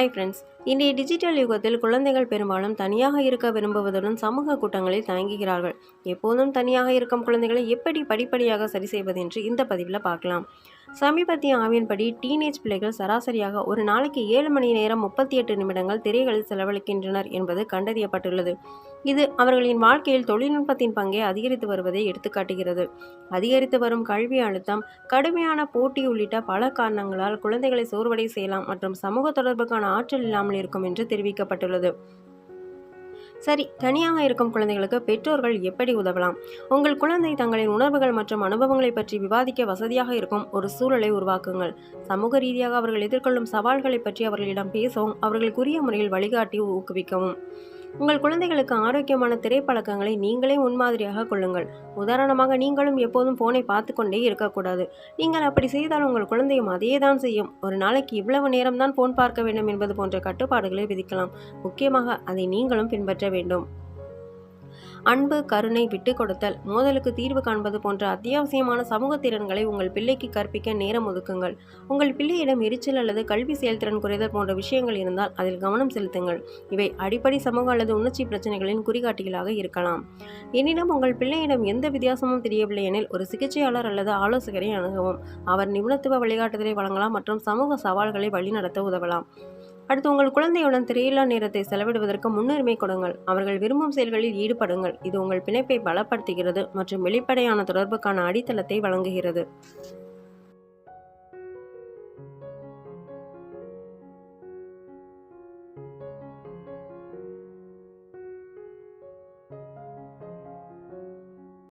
Hi friends இன்றைய digital யுகத்தில் குழந்தைகள் பெரும்பாலும் தனியாக இருக்க விரும்புவதுடன் சமூக கூட்டங்களில் தயங்குகிறார்கள். எப்போதும் தனியாக இருக்கும் குழந்தைகளை எப்படி படிப்படியாக சரி செய்வது என்று இந்த பதிவில் பார்க்கலாம். சமீபத்திய ஆவின்படி டீனேஜ் பிள்ளைகள் சராசரியாக ஒரு நாளைக்கு ஏழு மணி நேரம் முப்பத்தி எட்டு நிமிடங்கள் திரைகளில் செலவழிக்கின்றனர் என்பது கண்டறியப்பட்டுள்ளது. இது அவர்களின் வாழ்க்கையில் தொழில்நுட்பத்தின் பங்கை அதிகரித்து வருவதை எடுத்துக்காட்டுகிறது. அதிகரித்து வரும் கல்வி அழுத்தம் கடுமையான போட்டி உள்ளிட்ட பல காரணங்களால் குழந்தைகளை சோர்வடை செய்யலாம் மற்றும் சமூக தொடர்புக்கான ஆற்றல் இல்லாமல் இருக்கும் என்று தெரிவிக்கப்பட்டுள்ளது. சரி தனியாக இருக்கும் குழந்தைகளுக்கு பெற்றோர்கள் எப்படி உதவலாம்? உங்கள் குழந்தை தங்களின் உணர்வுகள் மற்றும் அனுபவங்களை பற்றி விவாதிக்க வசதியாக இருக்கும் ஒரு சூழலை உருவாக்குங்கள். சமூக ரீதியாக அவர்கள் எதிர்கொள்ளும் சவால்களை பற்றி அவர்களிடம் பேசவும் அவர்களுக்குரிய முறையில் வழிகாட்டி ஊக்குவிக்கவும். உங்கள் குழந்தைகளுக்கு ஆரோக்கியமான திரைப்பழக்கங்களை நீங்களே முன்மாதிரியாக கொள்ளுங்கள். உதாரணமாக நீங்களும் எப்போதும் போனை பார்த்து கொண்டே இருக்கக்கூடாது. நீங்கள் அப்படி செய்தால் உங்கள் குழந்தையும் அதே தான் செய்யும். ஒரு நாளைக்கு இவ்வளவு நேரம் தான் போன் பார்க்க வேண்டும் என்பது போன்ற கட்டுப்பாடுகளை விதிக்கலாம். முக்கியமாக அதை நீங்களும் பின்பற்ற வேண்டும். அன்பு கருணை விட்டு கொடுத்தல். மோதலுக்கு தீர்வு காண்பது போன்ற அத்தியாவசியமான சமூக திறன்களை உங்கள் பிள்ளைக்கு கற்பிக்க நேரம் ஒதுக்குங்கள். உங்கள் பிள்ளையிடம் எரிச்சல் அல்லது கல்வி செயல்திறன் குறைதல் போன்ற விஷயங்கள் இருந்தால் அதில் கவனம் செலுத்துங்கள். இவை அடிப்படை சமூக அல்லது உணர்ச்சி பிரச்சனைகளின் குறிகாட்டிகளாக இருக்கலாம். எனினும் உங்கள் பிள்ளையிடம் எந்த வித்தியாசமும் தெரியவில்லை எனில் ஒரு சிகிச்சையாளர் அல்லது ஆலோசகரை அணுகவும் அவர் நிபுணத்துவ வழிகாட்டுதலை வழங்கலாம் மற்றும் சமூக சவால்களை வழிநடத்த உதவலாம். அடுத்து உங்கள் குழந்தையுடன் திரையில்லா நேரத்தை செலவிடுவதற்கு முன்னுரிமை கொடுங்கள். அவர்கள் விரும்பும் செயல்களில் ஈடுபடுங்கள். இது உங்கள் பிணைப்பை பலப்படுத்துகிறது மற்றும் வெளிப்படையான தொடர்புக்கான அடித்தளத்தை வழங்குகிறது.